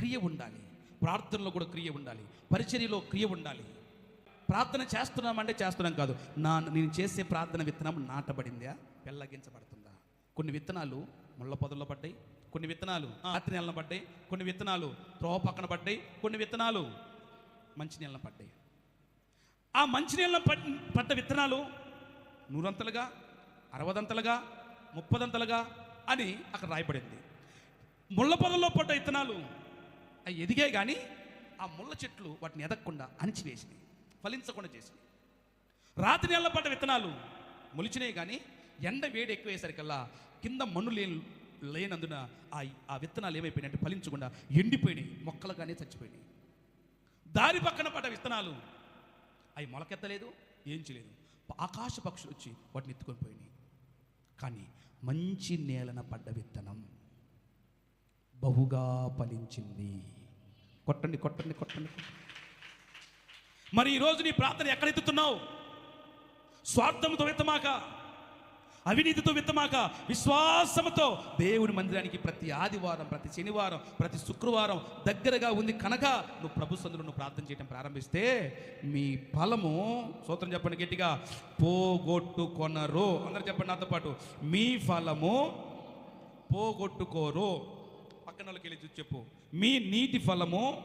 క్రియ ఉండాలి. ప్రార్థనలో కూడా క్రియ ఉండాలి. పరిచర్యలో క్రియ ఉండాలి. ప్రార్థన చేస్తున్నామంటే చేస్తున్నాం కాదు. నా నేను చేసే ప్రార్థన విత్తనం నాటబడిందా? పెళ్ళగించబడుతుందా? కొన్ని విత్తనాలు ముళ్ళ పొదల్లో పడ్డాయి. కొన్ని విత్తనాలు రాత్రి నెలన పడ్డాయి. కొన్ని విత్తనాలు త్రోవ పక్కన పడ్డాయి. కొన్ని విత్తనాలు మంచి నెలన పడ్డాయి. ఆ మంచినీళ్ళ పడ్ పడ్డ విత్తనాలు నూరంతలుగా అరవదంతలుగా ముప్పదంతలుగా అని అక్కడ రాయబడింది. ముళ్ళ పొదల్లో పడ్డ విత్తనాలు అవి ఎదిగే కానీ ఆ ముళ్ళ చెట్లు వాటిని ఎదగకుండా అణిచివేసినాయి ఫలించకుండా చేసినాయి రాత్రి నెలల పడ్డ విత్తనాలు మొలిచినాయి కానీ ఎండ వేడి ఎక్కువేసరికల్లా కింద మన్ను లేని లేనందున ఆ ఆ విత్తనాలు ఏమైపోయినాయంటే ఫలించకుండా ఎండిపోయినాయి మొక్కలుగానే చచ్చిపోయినాయి దారి పక్కన పడ్డ విత్తనాలు అవి మొలకెత్తలేదు ఏం చేయలేదు ఆకాశ పక్షులు వచ్చి వాటిని ఎత్తుకొని పోయినాయి కానీ మంచి నేలన పడ్డ విత్తనం బహుగా ఫలించింది. కొట్టండి కొట్టండి కొట్టండి. మరి ఈరోజు నీ ప్రార్థన ఎక్కడ ఎత్తుతున్నావు స్వార్థంతో విత్తమాక అవినీతితో విత్తమాక విశ్వాసముతో దేవుని మందిరానికి ప్రతి ఆదివారం ప్రతి శనివారం ప్రతి శుక్రవారం దగ్గరగా ఉంది కనుక నువ్వు ప్రభు సందులను నువ్వు ప్రార్థన చేయడం ప్రారంభిస్తే మీ ఫలము సూత్రం చెప్పండి గట్టిగా పోగొట్టుకొనరు. అందరు చెప్పండి నాతో పాటు మీ ఫలము పోగొట్టుకోరు. పక్కన వాళ్ళకి వెళ్ళి చూసి చెప్పు. మీ నీతి ఫలము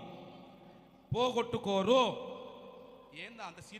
పోగొట్టుకోరు. ఏందా అంత